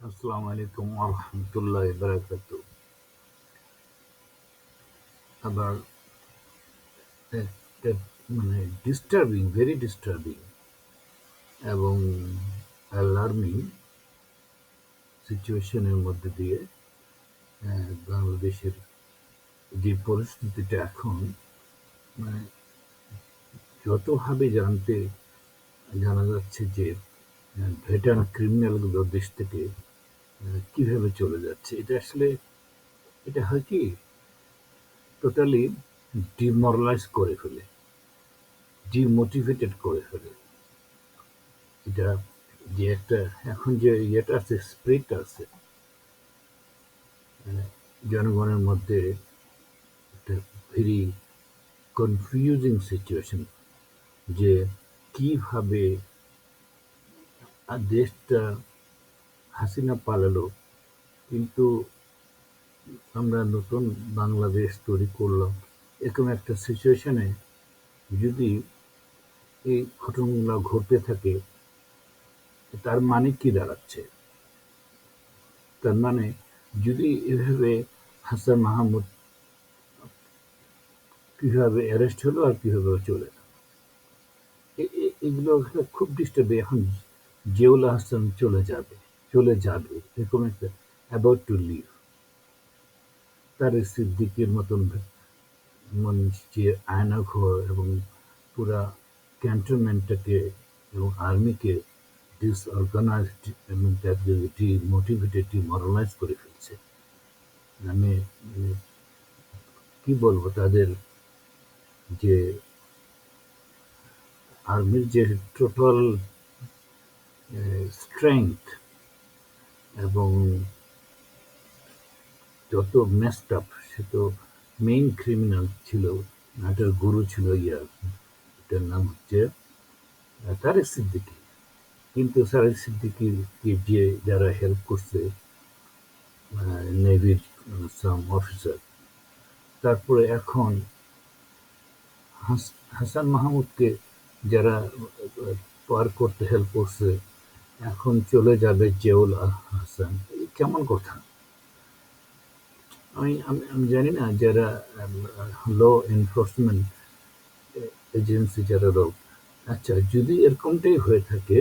আসসালামু আলাইকুম ওরহমতুল্লাহ বারাকাতু আবার একটা মানে ডিস্টার্বিং ভেরি ডিস্টার্বিং এবং অ্যালার্মিং সিচুয়েশনের মধ্যে দিয়ে বাংলাদেশের যে পরিস্থিতিটা এখন মানে যতভাবে জানতে জানা যাচ্ছে যে ভেটারান ক্রিমিনালগুলো দেশ থেকে কীভাবে চলে যাচ্ছে? এটা আসলে, এটা হয় কি? টোটালি ডিমোরালাইজ করে ফেলে ডিমোটিভেটেড করে ফেলে। এটা যে একটা, এখন যে ইয়েটা আছে স্প্রিট আছে জনগণের মধ্যে একটা ভেরি কনফিউজিং সিচুয়েশন যে কীভাবে দেশটা হাসিনা পালালো, কিন্তু আমরা নতুন বাংলাদেশ তৈরি করলাম। এরকম একটা সিচুয়েশনে যদি এই ঘটনাগুলো ঘটতে থাকে, তার মানে কি দাঁড়াচ্ছে? তার মানে যদি এভাবে হাসান মাহমুদ কীভাবে অ্যারেস্ট হলো আর কীভাবে চলে এগুলো খুব ডিস্টার্ব এখন জিয়াউল হাসান চলে যাবে। চলে যাবে এরকম একটা অ্যাবাউট টু লিভ তার সিদ্দিকের মতন মানে যে আয়নাঘর এবং পুরা ক্যান্টনমেন্টটাকে এবং আর্মিকে ডিসঅর্গানাইজড এবং তাকে ডিমোটিভেটেড ডিমোরালাইজ করে ফেলছে। আমি মানে কি বলব তাদের যে আর্মির যে টোটাল স্ট্রেংথ এবং যত মেসড আপ সে তো মেইন ক্রিমিনাল ছিল, নাটার গুরু ছিল ইয়া এটার নাম হচ্ছে তারেক সিদ্দিকি। কিন্তু তারেক সিদ্দিকিকে যে যারা হেল্প করছে নেভির সাম অফিসার তারপরে এখন হাসান মাহমুদকে যারা পার করতে হেল্প করছে এখন চলে যাবে জেউল হাসান। কেমন কথা? আমি আমি জানি না যারা ল এনফোর্সমেন্ট এজেন্সি যারা লোক আচ্ছা যদি এরকমটাই হয়ে থাকে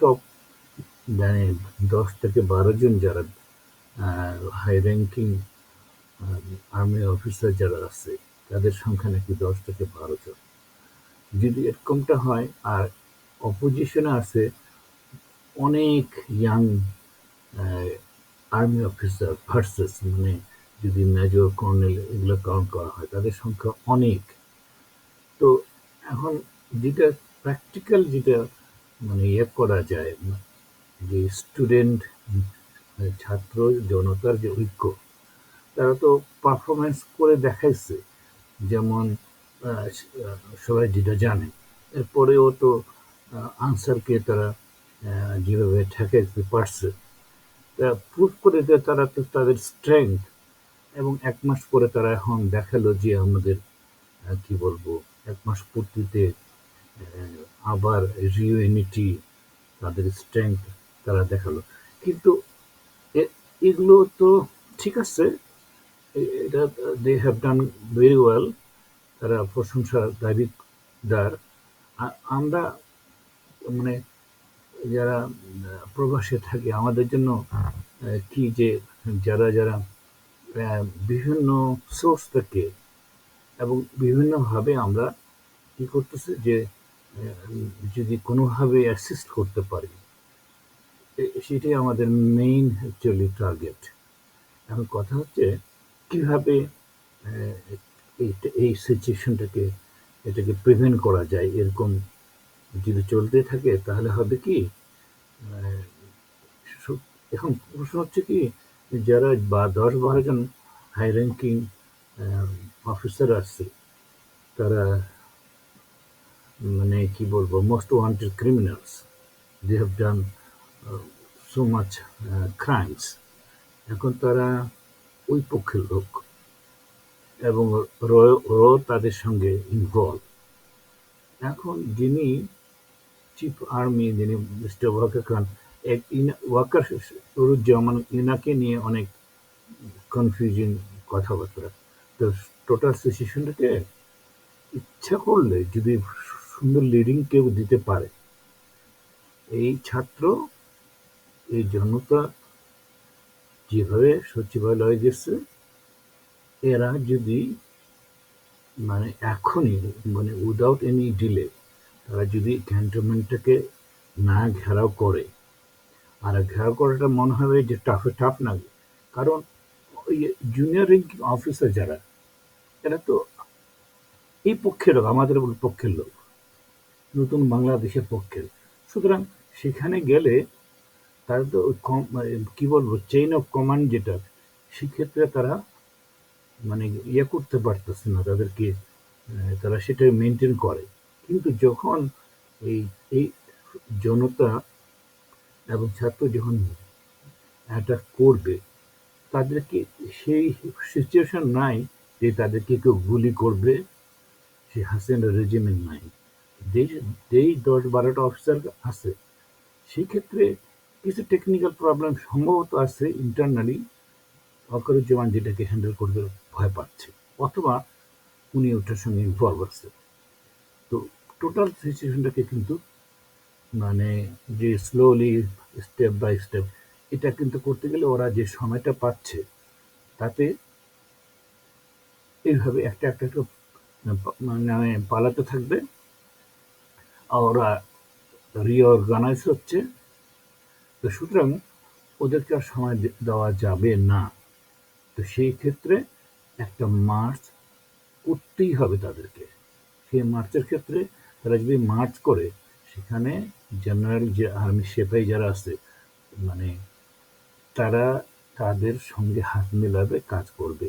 টপ মানে দশ থেকে বারো জন যারা হাই র্যাঙ্কিং আর্মি অফিসার যারা আছে, তাদের সংখ্যা নাকি দশ থেকে বারো জন। যদি এরকমটা হয়, আর অপোজিশনে আছে অনেক ইয়াং আর্মি অফিসার ভার্সেস মানে যদি মেজর কর্নেল এগুলো কাউন্ট করা হয়, তাদের সংখ্যা অনেক। তো এখন যেটা প্র্যাকটিক্যাল যেটা মানে ইয়ে করা যায়, যে স্টুডেন্ট ছাত্র জনতার যে ঐক্য, তারা তো পারফরমেন্স করে দেখাইছে। যেমন সবাই যেটা জানে, এরপরেও তো আনসারকে তারা যেভাবে ঠেকাইতে পারছে তারা প্রুভ করে যে তারা তো তাদের স্ট্রেংথ এবং এক মাস পরে তারা এখন দেখাল যে আমাদের কি বলব, এক মাস পূর্তিতে আবার রিউনিটি তাদের স্ট্রেংথ তারা দেখাল। কিন্তু এগুলো তো ঠিক আছে এটা they have done very well তারা প্রশংসার দাবিদার। আমরা মানে যারা প্রবাসে থাকি, আমাদের জন্য কি যে যারা যারা বিভিন্ন সোর্স থেকে এবং বিভিন্নভাবে আমরা কি করতেছি যে যদি কোনোভাবে অ্যাসিস্ট করতে পারি সেটাই আমাদের মেইন অ্যাকচুয়ালি টার্গেট এখন কথা হচ্ছে, কীভাবে এই সিচুয়েশনটাকে এটাকে প্রিভেন্ট করা যায়, এরকম যদি চলতে থাকে, তাহলে হবে কি? এখন প্রশ্ন হচ্ছে কি, যারা বা, দশ বারো জন হাই র্যাঙ্কিং অফিসার আছে তারা মানে কি বলব most wanted criminals they have done so much crimes এখন তারা ওই পক্ষের লোক এবং র তাদের সঙ্গে ইনভলভ এখন যিনি চিফ আর্মি যিনি মিস্টার ওয়াকা খান এক ওয়াকার যেমন ইনাকে নিয়ে অনেক কনফিউজিং কথাবার্তা। তো টোটাল সিচুয়েশনটাকে ইচ্ছা করলে যদি সুন্দর লিডিং কেউ দিতে পারে, এই ছাত্র, এই জনতা যেভাবে সচিবালয়ে গেছে, এরা যদি মানে এখনই মানে উইদাউট এনি ডিলে তারা যদি ক্যান্টনমেন্টটাকে না ঘেরাও করে, আর ঘেরাও করাটা মনে হবে যে টাফে টাফ না। কারণ ওই জুনিয়র র্যাঙ্কিং অফিসার যারা, এরা তো এই পক্ষের লোক, আমাদের পক্ষের লোক, নতুন বাংলাদেশের পক্ষের। সুতরাং সেখানে গেলে তারা তো মানে কি বলব চেইন অফ কমান্ড যেটা, সেক্ষেত্রে তারা মানে ইয়ে করতে পারতেছে না, তাদেরকে তারা সেটা মেনটেন করে। কিন্তু যখন এই এই জনতা এবং ছাত্র যখন অ্যাটাক করবে, তাদেরকে সেই সিচুয়েশন নাই যে তাদেরকে কেউ গুলি করবে, সে হাসিনা রেজিমের নাই। দেশ যেই দশ বারোটা অফিসার আছে, সেই ক্ষেত্রে কিছু টেকনিক্যাল প্রবলেম সম্ভবত আছে ইন্টারনালি অকরুজ্জামান যেটাকে হ্যান্ডেল করতে ভয় পাচ্ছে, অথবা উনি ওটার সঙ্গে ইনভলভ আছে। তো টোটাল সিচুয়েশনটাকে কিন্তু? মানে যে স্লোলি স্টেপ বাই স্টেপ এটা কিন্তু করতে গেলে ওরা যে সময়টা পাচ্ছে, তাতে এইভাবে একটা একটা একটা মানে পালাতে থাকবে। ওরা রিঅর্গানাইজ হচ্ছে। তো সুতরাং ওদেরকে আর সময় দেওয়া যাবে না। তো সেই ক্ষেত্রে একটা মার্চ করতেই হবে তাদেরকে। সেই মার্চের ক্ষেত্রে তারা যদি মার্চ করে, সেখানে জেনারেল যে আর্মি সেপাই যারা আছে মানে তারা তাদের সঙ্গে হাত মেলাবে, কাজ করবে।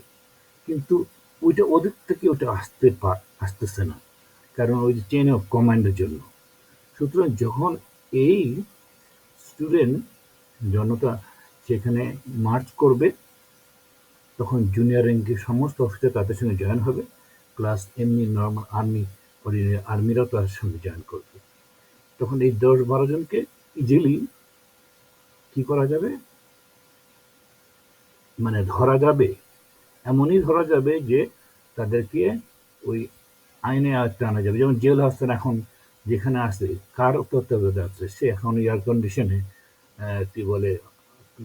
কিন্তু ওইটা ওদের থেকে ওটা আসতে পা- আসতেছে না। কারণ ওই যে চেন অফ কমান্ডের জন্য। সুতরাং যখন এই স্টুডেন্ট জনতা সেখানে মার্চ করবে, তখন জুনিয়র র্যাঙ্কের সমস্ত অফিসার তাদের সঙ্গে জয়েন হবে প্লাস এমনি নর্মাল আর্মি আর্মিরাও তার সঙ্গে জয়েন করবে। তখন এই দশ বারো জনকে ইজিলি কি করা যাবে? মানে ধরা যাবে, এমনই ধরা যাবে যে তাদেরকে ওই আইনে আয়ত্তে আনা যাবে। যেমন জেল হাসান এখন যেখানে আছে, কার তত্ত্বাবধানে আছে? সে এখন এয়ার কন্ডিশনে কি বলে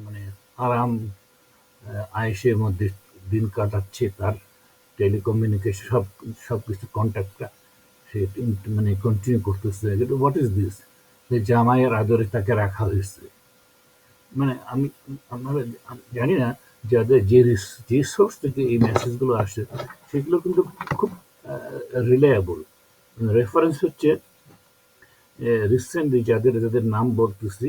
মানে আরাম আয়েসের মধ্যে দিন কাটাচ্ছে তার টেলিকমিউনিকেশন, সব সব কিছু কন্ট্যাক্টটা সে মানে কন্টিনিউ করতেছে হোয়াট ইজ দিস যে জামাইয়ের আদরে তাকে রাখা হয়েছে। মানে আমি, আপনারা জানি না, যাদের যে যে সোর্স থেকে এই মেসেজগুলো আসে, সেগুলো কিন্তু খুব রিলায়েবল রেফারেন্স হচ্ছে রিসেন্টলি যাদের যাদের নাম বলতেছি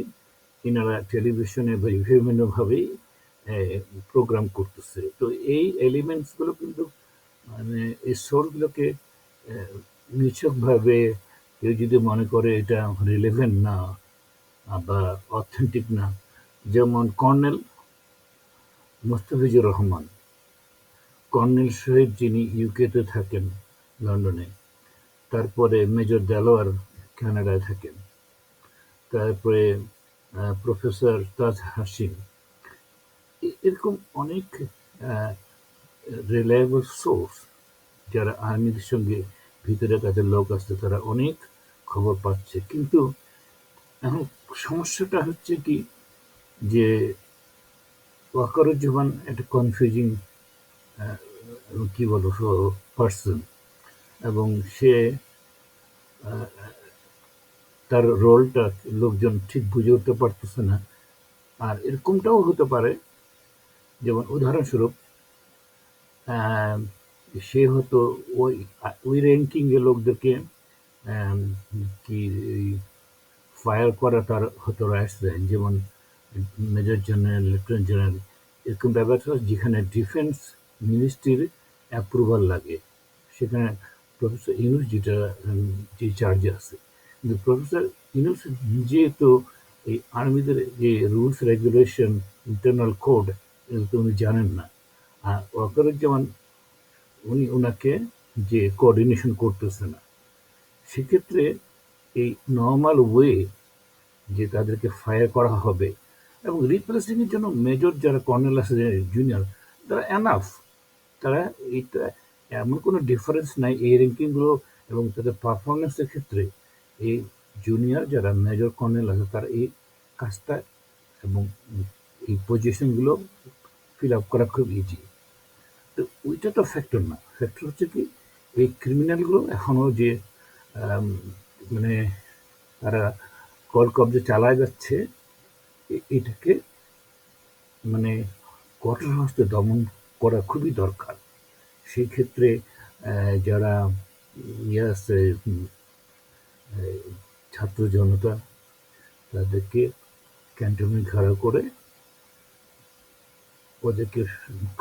এনারা টেলিভিশনে বা বিভিন্নভাবেই প্রোগ্রাম করতেছে। তো এই এলিমেন্টসগুলো কিন্তু মানে এই সোর্সগুলোকে নিছকভাবে কেউ যদি মনে করে এটা রিলেভেন্ট না বা অথেন্টিক না, যেমন কর্নেল মোস্তাফিজুর রহমান, কর্নেল শহীদ যিনি ইউকেতে থাকেন লন্ডনে, তারপরে মেজর দেলোয়ার কানাডায় থাকেন, তারপরে প্রফেসর তাজ হাসিন এরকম অনেক রিলায়েবল সোর্স যারা আর্মির সঙ্গে ভিতরে তাদের লোক আছে তারা অনেক খবর পাচ্ছে। কিন্তু এখন সমস্যাটা হচ্ছে কি যে ওয়াকারুজ্জামান একটা কনফিউজিং কি বলব পার্সন এবং সে তার রোলটা লোকজন ঠিক বুঝে উঠতে পারতেছে না। আর এরকমটাও হতে পারে, যেমন উদাহরণস্বরূপ সে হতো ওই ওই র্যাঙ্কিং এর লোকদেরকে কি ফায়ার করা তার হতো রাইটস দেন। যেমন মেজর জেনারেল লেফটেন্যান্ট জেনারেল এরকম ব্যাপার ছিল যেখানে ডিফেন্স মিনিস্ট্রির অ্যাপ্রুভাল লাগে। সেখানে প্রফেসর ইউনুস যেটা যে চার্জে আছে। কিন্তু প্রফেসর ইউনুস নিজে তো এই আর্মিদের যে রুলস রেগুলেশন ইন্টারনাল কোড এগুলো তো উনি জানেন না। আর ওয়াকারুজ্জামান উনি ওনাকে যে কোঅর্ডিনেশন করতেছে না। সেক্ষেত্রে এই নর্মাল ওয়ে যে তাদেরকে ফায়ার করা হবে এবং রিপ্লেসিং এর জন্য মেজর যারা কর্নেল আছে জুনিয়র তারা এনাফ তারা এইটা এমন কোনো ডিফারেন্স নাই এই র্যাঙ্কিংগুলো এবং তাদের পারফরমেন্সের ক্ষেত্রে। এই জুনিয়র যারা মেজর কর্নেল আছে, তারা এই কাজটা এবং এই পজিশনগুলো ফিল আপ করা খুব ইজি তো ওইটা তো ফ্যাক্টর না। ফ্যাক্টর হচ্ছে কি, এই ক্রিমিনালগুলো এখনও যে মানে তারা কল কবজে চালায় যাচ্ছে এটাকে মানে কঠোর হস্তে দমন করা খুবই দরকার। সেই ক্ষেত্রে যারা ইয়ে আছে ছাত্র জনতা, তাদেরকে ক্যান্টনমেন্ট ঘেরাও করে ওদেরকে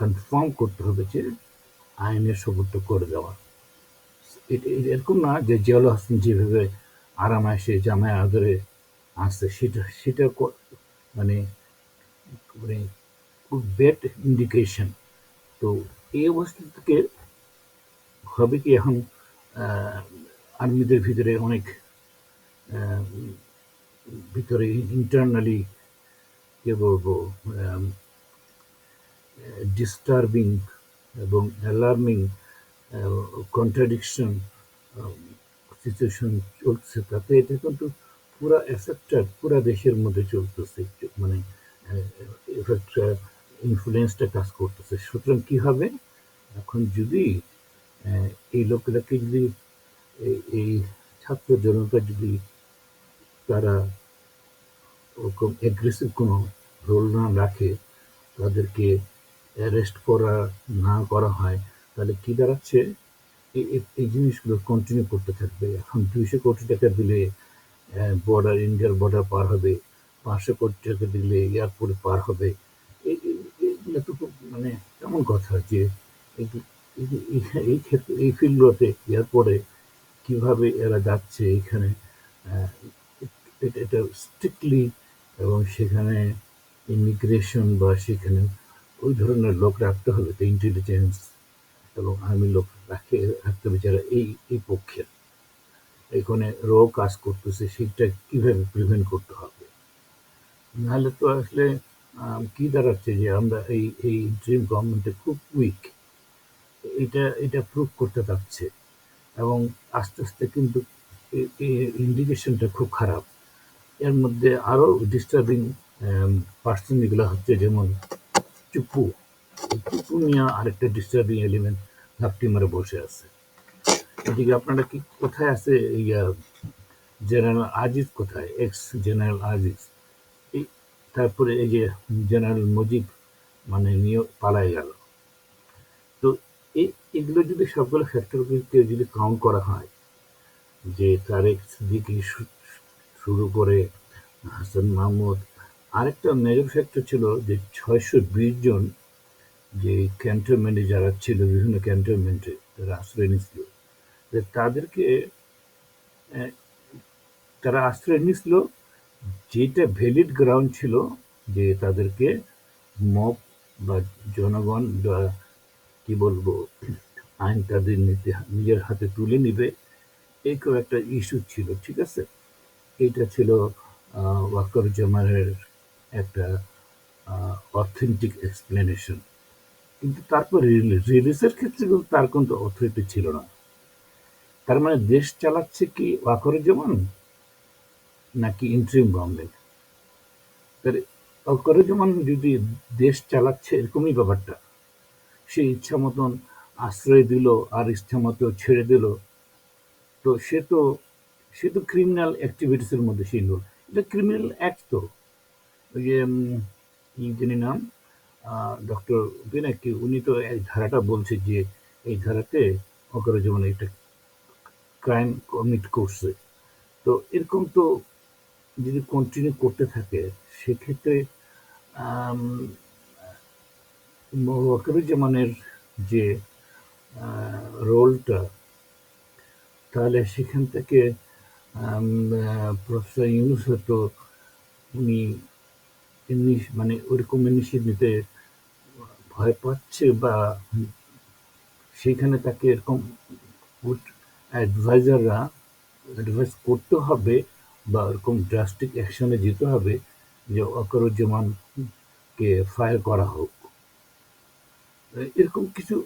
কনফার্ম করতে হবে যে আইনের সবুর্দ করে দেওয়া। এরকম না যে জিয়াউল হাসান যেভাবে আরামায়েসে জামায় আদরে আসছে, সেটা সেটা মানে মানে ব্যাড ইন্ডিকেশন তো এই অবস্থা থেকে হবে কি এখন আর্মিদের ভিতরে অনেক ভিতরে ইন্টারনালি কে বলব ডিস্টার্বিং এবং অ্যালার্মিং কন্ট্রাডিকশন সিচুয়েশন চলছে। তাতে এটা কিন্তু পুরা এফেক্টটা পুরা দেশের মধ্যে চলতেছে মানে এফেক্ট ইনফ্লুয়েন্সটা কাজ করতেছে। সুতরাং কি হবে? এখন যদি এই লোকেরাকে যদি, এই ছাত্র জনতা যদি তারা ওরকম অ্যাগ্রেসিভ কোনো রোল না রাখে, তাদেরকে অ্যারেস্ট করা না করা হয়, তাহলে কি দাঁড়াচ্ছে? এই- জিনিসগুলো কন্টিনিউ করতে থাকবে। এখন দুইশো কোটি টাকা দিলে বর্ডার ইন্ডিয়ার বর্ডার পার হবে, পাঁচশো কোটি টাকা দিলে এয়ারপোর্ট পার হবে। এইগুলো তো খুব মানে কেমন কথা যে, এই- ক্ষেত্রে, এই ফিল্ডগুলোতে এয়ারপোর্টে কীভাবে এরা যাচ্ছে, এখানে এটা স্ট্রিক্টলি এবং সেখানে ইমিগ্রেশন বা সেখানে ওই ধরনের লোক রাখতে হবে তো ইন্টেলিজেন্স এবং আর্মি লোক রাখে, রাখতে হবে যারা এই এই পক্ষের এখানে রো কাজ করতেছে, সেটা কীভাবে প্রিভেন্ট করতে হবে? নাহলে তো আসলে কি দাঁড়াচ্ছে যে আমরা এই এই ড্রিম গভর্নমেন্টে খুব উইক এটা এটা প্রুভ করতে পারছে। এবং আস্তে আস্তে কিন্তু ইন্ডিকেশনটা খুব খারাপ। এর মধ্যে আরও ডিস্টার্বিং পার্সন এগুলো হচ্ছে যেমন এই চুপু নিয়ে আরেকটা ডিস্টার্বিং এলিমেন্ট ঘাপটি মারে বসে আছে। এদিকে আপনারা কি, কোথায় আছে ইয়া জেনারেল আজিজ কোথায়? Ex general Aziz. এই, তারপরে এই যে জেনারেল মুজিব মানে নিয়ে পালায় গেল। তো এই, এগুলো যদি সবগুলো ফ্যাক্টরকে যদি কাউন্ট করা হয়, যে তারেক শু- শুরু করে হাসান মাহমুদ আরেকটা মেজর ফ্যাক্টর ছিল যে ছয়শো বিশ জন যে ক্যান্টনমেন্টে যারা ছিল বিভিন্ন ক্যান্টনমেন্টে তারা আশ্রয় নিয়েছিল। তাদেরকে তারা আশ্রয় নিয়েছিল। যেটা ভ্যালিড গ্রাউন্ড ছিল যে তাদেরকে মব বা জনগণ বা কি বলব আইন তাদের নিতে নিজের হাতে তুলে নিবে এই একটা ইস্যু ছিল ঠিক আছে? এইটা ছিল আহ, ওয়াকারুজ্জামানের একটা অথেন্টিক এক্সপ্লেনেশন কিন্তু তারপর রিলিজের ক্ষেত্রে কিন্তু তার কিন্তু অথরিটি ছিল না। তার মানে দেশ চালাচ্ছে কি ওয়াকারুজ্জামান নাকি ইন্ট্রিম গভর্নমেন্ট তাহলে ওয়াকারুজ্জামান যদি দেশ চালাচ্ছে এরকমই ব্যাপারটা। সে ইচ্ছা মতন আশ্রয় দিল, আর ইচ্ছা মতো ছেড়ে দিল। তো সে তো সে তো ক্রিমিনাল অ্যাক্টিভিটিসের মধ্যে সে এটা ক্রিমিনাল অ্যাক্ট তো। যে উম, নাম ডক্টর বিনাকি উনি তো এই ধারাটা বলছে যে এই ধারাতে অকরে যেমন একটা ক্রাইম কমিট করছে। তো এরকম তো যদি কন্টিনিউ করতে থাকে সেক্ষেত্রে ওয়াকারুজ্জামানের যে রোলটা তাহলে সেখান থেকে প্রফেসর ইউনুস হয়তো উনি মানে ওরকম ইনিশিয়েটিভ নিতে ভয় পাচ্ছে বা সেখানে তাকে এরকম অ্যাডভাইজাররা অ্যাডভাইস করতে হবে বা ওরকম ড্রাস্টিক অ্যাকশনে যেতে হবে যে অকরুজ্জামানকে ফায়ার করা হোক। এরকম কিছু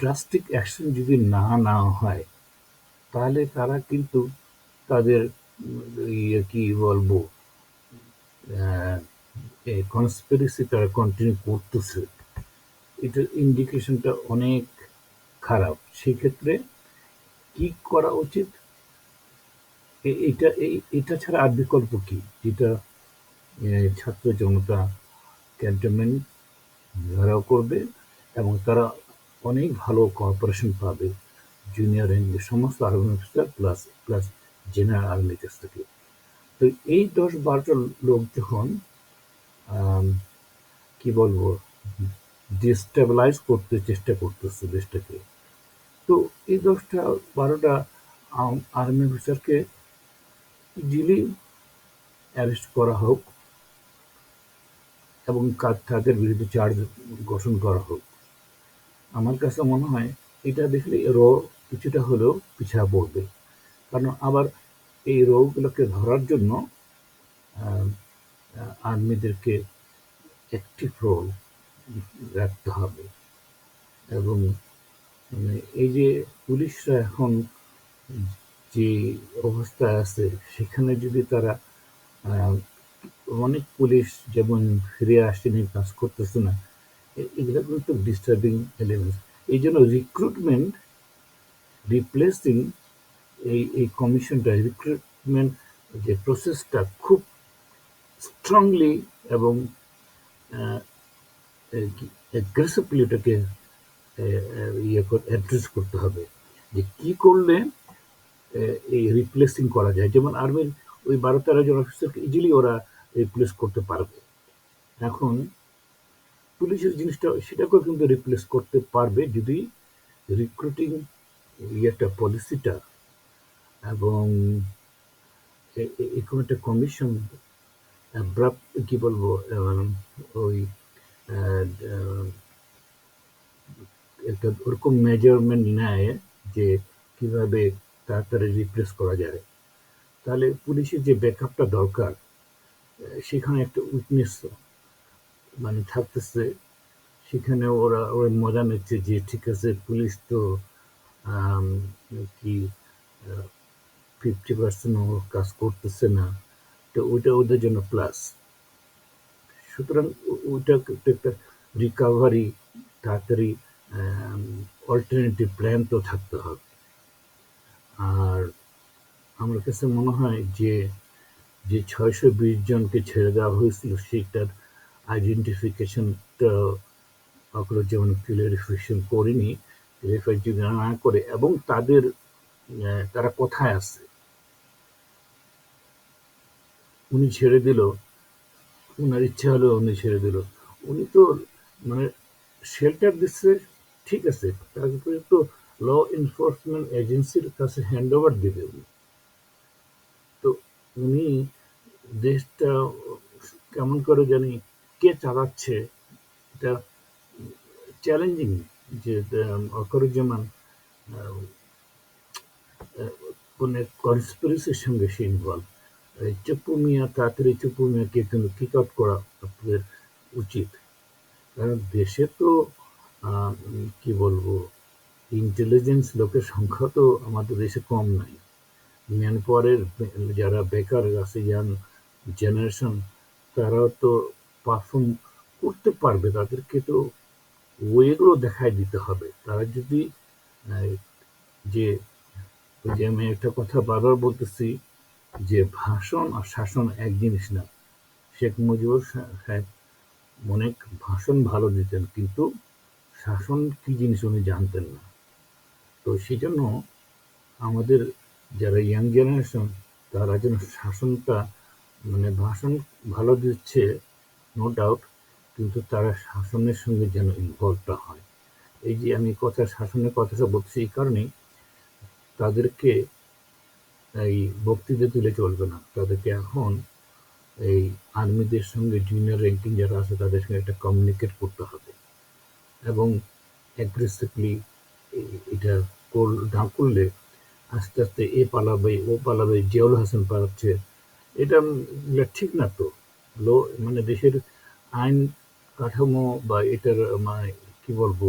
ড্রাস্টিক অ্যাকশন যদি না নেওয়া হয়, তাহলে তারা কিন্তু তাদের ইয়ে কি বলব কনস্পিরেসি তারা কন্টিনিউ করতেছে। এটার ইন্ডিকেশনটা অনেক খারাপ। সেক্ষেত্রে কি করা উচিত? এটা এটা ছাড়া আর বিকল্প কি? যেটা ছাত্র জনতা ক্যান্টনমেন্ট ঘেরাও করবে এবং তারা অনেক ভালো কর্পোরেশন পাবে। জুনিয়র রেঞ্জের সমস্ত army officer plus plus general আর্মির কাছ থেকে তো এই দশ বারোটা লোক যখন কি বলব ডিস্টেবিলাইজ করতে চেষ্টা করতেছে দেশটাকে। তো এই দশটা বারোটা আর্মি অফিসারকে ইজিলি অ্যারেস্ট করা হোক এবং তাদের বিরুদ্ধে চার্জ গঠন করা হোক। আমার কাছে মনে হয় এটা দেখলে র কিছুটা হলেও পিছা পড়বে। কারণ আবার এই রোগগুলোকে ধরার জন্য আর্মিদেরকে অ্যাক্টিভ রোল রাখতে হবে। এবং মানে এই যে পুলিশরা এখন যে অবস্থায় আছে, সেখানে যদি তারা অনেক পুলিশ যেমন ফিরে আসেনি কাজ করতেছে না এগুলো কিন্তু ডিস্টার্বিং এলিমেন্টস এই জন্য রিক্রুটমেন্ট রিপ্লেসিং এই এই কমিশনটা রিক্রুটমেন্ট যে প্রসেসটা খুব স্ট্রংলি এবং অ্যাগ্রেসিভলি ওটাকে ইয়ে অ্যাড্রেস করতে হবে। যে কি করলে এই রিপ্লেসিং করা যায়? যেমন আর্মির ওই বারো তেরো জন অফিসারকে ইজিলি ওরা রিপ্লেস করতে পারবে। এখন পুলিশের জিনিসটা, সেটাকেও কিন্তু রিপ্লেস করতে পারবে যদি রিক্রুটিং ইয়েটা পলিসিটা এবং এরকম একটা কমিশন কি বলব ওই একটা ওরকম মেজারমেন্ট নেয় যে কীভাবে তাড়াতাড়ি রিপ্লেস করা যায়। তাহলে পুলিশের যে ব্যাকআপটা দরকার সেখানে একটা উইকনেস মানে থাকতেছে। সেখানে ওরা ওরা মজা নিচ্ছে যে ঠিক আছে, পুলিশ তো কি ফিফটি পার্সেন্ট কাজ করতেছে না, তো ওইটা ওদের জন্য প্লাস সুতরাং ওইটা একটা রিকাভারি তাড়াতাড়ি অল্টারনেটিভ প্ল্যান তো থাকতে হবে। আর আমার কাছে মনে হয় যে যে ছয়শো বিশ জনকে ছেড়ে দেওয়া হয়েছিল সেটার আইডেন্টিফিকেশনটা যেমন ক্লিয়ারিফিকেশন করিনি ক্লিয়ারিফাই যদি না করে, এবং তাদের তারা কোথায় আছে? উনি ছেড়ে দিল। ওনার ইচ্ছা হলো উনি ছেড়ে দিল। উনি তো মানে শেল্টার দিচ্ছে, ঠিক আছে। তারপরে তো ল এনফোর্সমেন্ট এজেন্সির কাছে হ্যান্ড ওভার দেবে উনি। তো উনি দেশটা কেমন করে জানি কে চালাচ্ছে, এটা চ্যালেঞ্জিং যে অকরুজ্জামান কোনো কনস্পিরেসির সঙ্গে সে ইনভলভ চুপ্পু মিয়া তাড়াতাড়ি চুপু মিয়াকে কিন্তু কিক আউট করা আপনাদের উচিত। কারণ দেশে তো কি বলব ইন্টেলিজেন্স লোকের সংখ্যা তো আমাদের দেশে কম নাই। ম্যান পাওয়ারের যারা বেকার আছে ইয়াং জেনারেশন তারাও তো পারফর্ম করতে পারবে, তাদেরকে তো ওয়েগুলো দেখাই দিতে হবে। তারা যদি যে আমি একটা কথা বারবার বলতেছি যে ভাষণ আর শাসন এক জিনিস না। শেখ মুজিবুর সাহেব অনেক ভাষণ ভালো দিতেন, কিন্তু শাসন কি জিনিস উনি জানতেন না। তো সেই জন্য আমাদের যারা ইয়াং জেনারেশন, তারা যেন শাসনটা মানে ভাষণ ভালো দিচ্ছে নো ডাউট কিন্তু তারা শাসনের সঙ্গে যেন ইনভলভটা হয়। এই যে আমি কথা, শাসনের কথাটা বলছি এই কারণেই তাদেরকে এই বক্তৃতা তুলে চলবে না। তাদেরকে এখন এই আর্মিদের সঙ্গে জুনিয়র র্যাঙ্কিং যারা আছে, তাদের সঙ্গে একটা কমিউনিকেট করতে হবে। এবং অ্যাগ্রেসিভলি এটা না করলে আস্তে আস্তে এ পালাবে, ও পালাবে, জিয়াউল হাসান পালাচ্ছে। এটা ঠিক না তো। লো মানে দেশের আইন কাঠামো বা এটার মানে কি বলব,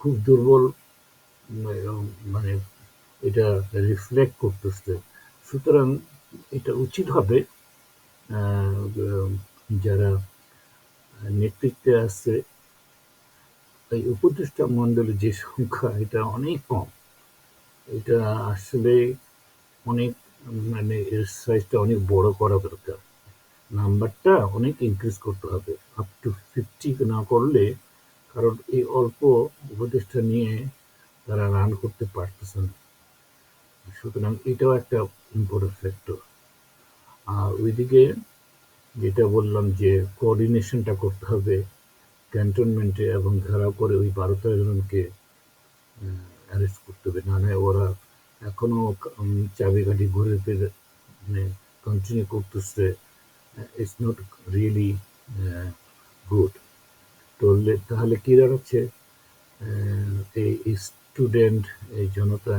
খুব দুর্বল মানে এটা রিফ্লেক্ট করতেছে। সুতরাং এটা উচিত হবে যারা নেতৃত্বে আছে, এই উপদেষ্টা মন্ডলের যে সংখ্যা, এটা অনেক কম। এটা আসলে অনেক মানে এর সাইজটা অনেক বড় করা দরকার। নাম্বারটা অনেক ইনক্রিজ করতে হবে। আপ টু ফিফটি না করলে, কারণ এই অল্প উপদেষ্টা নিয়ে তারা রান করতে পারতেছে না। সুতরাং এটাও একটা ইম্পর্টেন্ট ফ্যাক্টর আর ওইদিকে যেটা বললাম যে কোঅর্ডিনেশনটা করতে হবে ক্যান্টনমেন্টে এবং ঘেরাও করে ওই বারো তেরো জনকে অ্যারেস্ট করতে হবে। না ওরা এখনও চাবিকাঠি ঘুরে ফিরে মানে কন্টিনিউ করতেছে ইটস নট রিয়েলি গুড তাহলে কি দাঁড়াচ্ছে? এই স্টুডেন্ট এই জনতা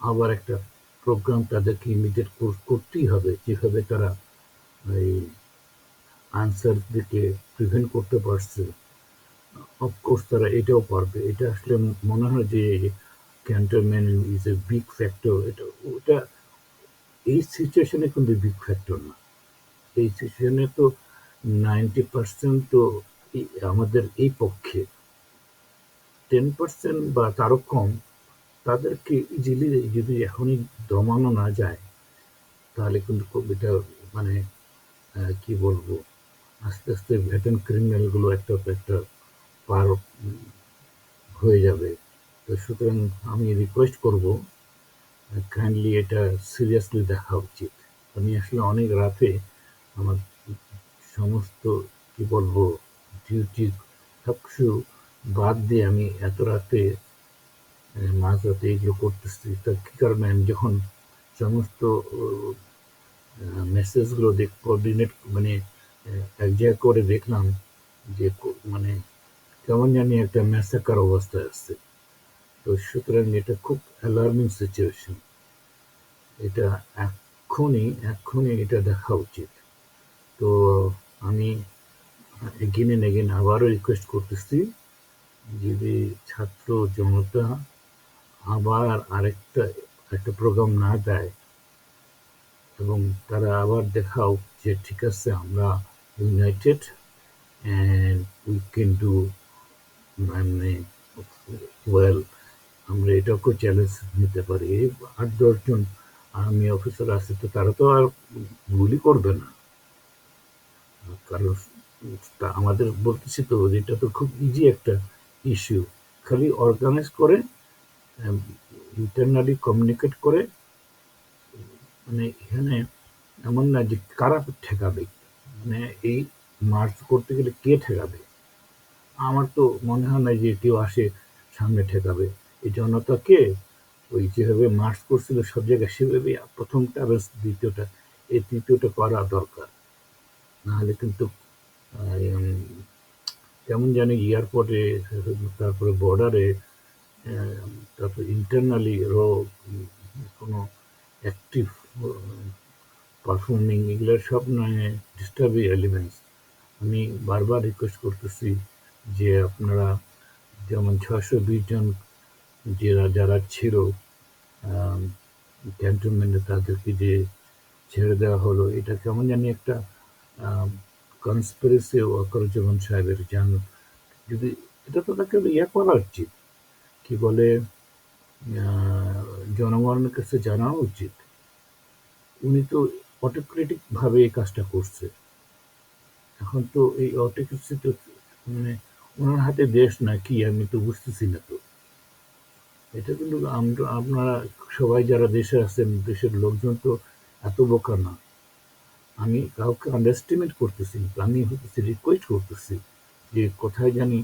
আবার একটা প্রোগ্রাম তাদেরকে ইমিডিয়েট কোর্স করতেই হবে। যেভাবে তারা এই আনসার দিকে প্রিভেন্ট করতে পারছে অফকোর্স তারা এটাও পারবে। এটা আসলে মনে হয় যে cantonment is a big factor এটা, ওটা এই সিচুয়েশনে কিন্তু বিগ ফ্যাক্টর না। এই সিচুয়েশনে তো নাইনটি পার্সেন্ট তো আমাদের এই পক্ষে। টেন পার্সেন্ট বা তারও কম। তাদেরকে ইজিলি যদি এখনই দমানো না যায়, তাহলে কিন্তু খুব এটা মানে কি বলব, আস্তে আস্তে ভেটেন ক্রিমিনালগুলো একটা একটা পার হয়ে যাবে। তো সুতরাং আমি রিকোয়েস্ট করব কাইন্ডলি এটা সিরিয়াসলি দেখা উচিত। আমি আসলে অনেক রাতে আমার সমস্ত, কি বলব ডিউটি সব কিছু বাদ দিয়ে আমি এত রাতে আহ, মাঝরাতে এগুলো করতেছি তার কি কারণে আমি যখন সমস্ত মেসেজগুলো দেখ কোঅর্ডিনেট মানে এক জায়গায় করে দেখলাম যে মানে কেমন জানি একটা ম্যাসাকার অবস্থায় আসছে। তো সুতরাং এটা খুব অ্যালার্মিং সিচুয়েশন এটা এক্ষুনি এক্ষুনি এটা দেখা উচিত। তো আমি এগেন এগেন আবারও রিকোয়েস্ট করতেছি যদি ছাত্র জনতা আবার আরেকটা, একটা প্রোগ্রাম না দেয় এবং তারা আবার দেখাও যে ঠিক আছে আমরা united and we can do মানে ওয়েল আমরা এটাকেও চ্যালেঞ্জ নিতে পারি। আট দশজন আর্মি অফিসার আছে তো তারা তো আর গুলি করবে না। কারণ আমাদের বলতেছি তো এটা তো খুব ইজি একটা ইস্যু খালি অর্গানাইজ করে ইন্টারনালি কমিউনিকেট করে মানে এখানে এমন না যে কারা ঠেকাবে মানে এই মার্চ করতে গেলে কে ঠেকাবে? আমার তো মনে হয় না যে কেউ আসে সামনে ঠেকাবে। এই জনতাকে ওই যেভাবে মার্চ করছিল সব জায়গায় সেভাবে প্রথমটা এবং দ্বিতীয়টা, এই তৃতীয়টা করা দরকার। নাহলে কিন্তু কেমন জানি এয়ারপোর্টে তারপরে বর্ডারে তারপরে ইন্টারনালি রো কোনো অ্যাক্টিভ পারফর্মিং এগুলোর সব নয় ডিস্টার্বিং এলিমেন্টস আমি বারবার রিকোয়েস্ট করতেছি যে আপনারা যেমন ছয়শো বিশ জন যারা যারা ছিল ক্যান্টনমেন্টে তাদেরকে যে ছেড়ে দেওয়া হলো, এটা কেমন জানি একটা কনস্পিরেসি ওয়াকরুজ্জামান সাহেবের জান। যদি এটা তো তাকে ইয়ে করা উচিত। কি বলে জনগণের কাছে জানা উচিত। উনি তো অটোক্রেটিক ভাবে এই কাজটা করছে। এখন তো এই অটোক্রেসি তো মানে ওনার হাতে দেশ না কি, আমি তো বুঝতেছি না তো। এটা কিন্তু আপনারা সবাই যারা দেশে আছেন, দেশের লোকজন তো এত বোকা না। আমি কাউকে আন্ডারস্টিমেট করতেছি আমি হচ্ছে রিকোয়েস্ট করতেছি যে কোথায় জানি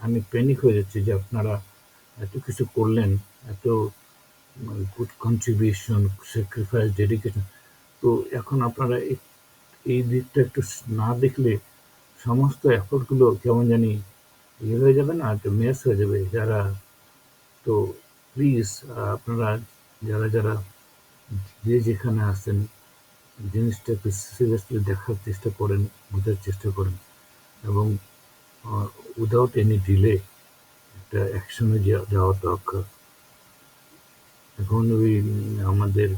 আমি প্যানিক হয়ে যাচ্ছি যে আপনারা এত কিছু করলেন, এত গুড কন্ট্রিবিউশন স্যাক্রিফাইস ডেডিকেশন তো এখন আপনারা এই- দিকটা একটু না দেখলে সমস্ত এফোর্টগুলো কেমন জানি ইয়ে হয়ে যাবে না, একটু মেস হয়ে যাবে। যারা, তো প্লিজ আপনারা যারা যারা যে যেখানে আছেন জিনিসটাকে সিরিয়াসলি দেখার চেষ্টা করেন, বোঝার চেষ্টা করেন। এবং উইদাউট এনি ডিলে একটা অ্যাকশনে যাওয়া দরকার। এখন ওই আমাদের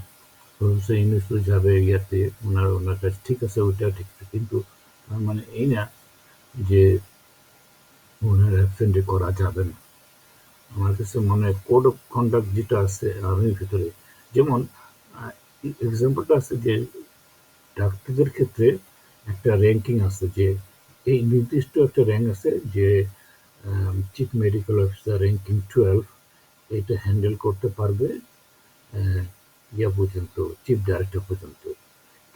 যাবে ইয়াতে, ওনার ওনার কাছে ঠিক আছে ওইটা ঠিক আছে, কিন্তু তার মানে এই না যে ওনার অ্যাবসেন্টে করা যাবে না। আমার কাছে মনে হয় কোড অফ কন্ডাক্ট যেটা আছে আর্মির ভিতরে, যেমন এক্সাম্পলটা আছে যে ডাক্তারদের ক্ষেত্রে একটা র্যাঙ্কিং আছে যে, এই নির্দিষ্ট একটা র্যাঙ্ক আছে যে chief medical officer ranking twelve এটা হ্যান্ডেল করতে পারবে ইয়া পর্যন্ত চিফ ডাইরেক্টর পর্যন্ত।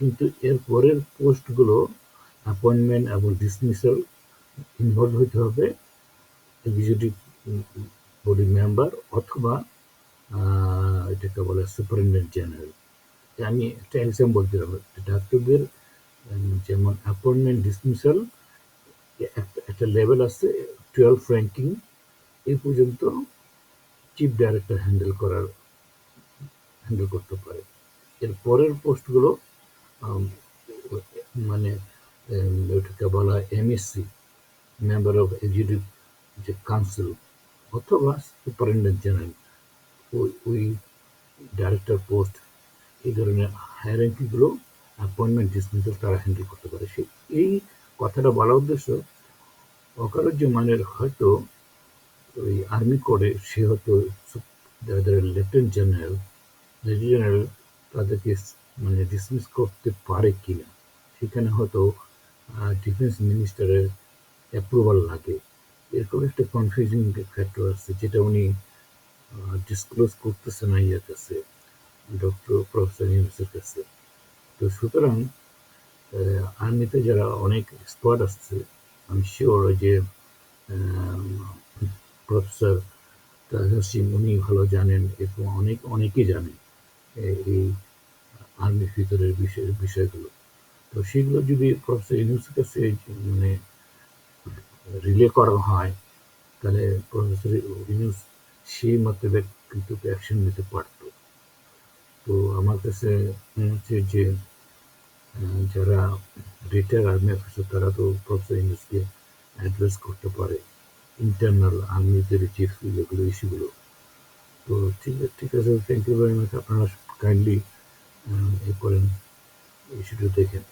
কিন্তু এর পরের পোস্টগুলো অ্যাপয়েন্টমেন্ট এবং ডিসমিসাল ইনভলভ হতে হবে এক্সিকিউটিভ বডি মেম্বার অথবা এটাকে বলে সুপারিনটেন্ডেন্ট জেনারেল আমি একটা এক্সাম্পল দিলাম ডাক্তারদের যেমন অ্যাপয়েন্টমেন্ট ডিসমিসাল একটা লেভেল আছে টুয়েলভ র্যাঙ্কিং এই পর্যন্ত চিফ ডাইরেক্টর হ্যান্ডেল করার হ্যান্ডেল করতে পারে। এর পরের পোস্টগুলো মানে ওটাকে বলা এমএসসি মেম্বার অফ এক্সিকিউটিভ যে কাউন্সিল অথবা সুপারিনটেন্ডেন্ট জেনারেল ওই ওই ডাইরেক্টর পোস্ট এই ধরনের হায়ার র্যাঙ্কিংগুলো অ্যাপয়েন্টমেন্ট ডিসমিসাল তারা হ্যান্ডেল করতে পারে। সেই, এই কথাটা বলার উদ্দেশ্য অকারোর যে মানের হয়তো ওই আর্মি করে সে হয়তো যাদের লেফটেন্যান্ট জেনারেল মেজর জেনারেল তাদেরকে মানে ডিসমিস করতে পারে কি না সেখানে হয়তো ডিফেন্স মিনিস্টারের অ্যাপ্রুভাল লাগে। এরকম একটা কনফিউজিং ফ্যাক্টর আছে যেটা উনি ডিসক্লোজ করতেছে না ইয়ের কাছে ডক্টর প্রফেসর ইউনুসের কাছে। তো সুতরাং আর্মিতে যারা অনেক এক্সপার্ট আসছে আমি শিওর যে প্রফেসর তাজসিম উনি ভালো জানেন এবং অনেক, অনেকেই জানেন এই আর্মির ভিতরের বিষয়, বিষয়গুলো। তো সেগুলো যদি প্রফেসর ইউনুসের কাছে মানে রিলে করা হয়, তাহলে প্রফেসর ইউনুস সেই মতে কিন্তু অ্যাকশন নিতে পারত। তো আমার কাছে মনে হচ্ছে যে যারা রিটায়ার আর্মি অফিসার তারা তো প্রফেসর ইউনুসকে অ্যাড্রেস করতে পারে। ইন্টারনাল আর্মিদের চিফ যেগুলো ইস্যুগুলো তো ঠিক আছে ঠিক আছে থ্যাংক ইউ ভেরি মাচ আপনারা কাইন্ডলি এ করেন ইস্যুটা দেখেন।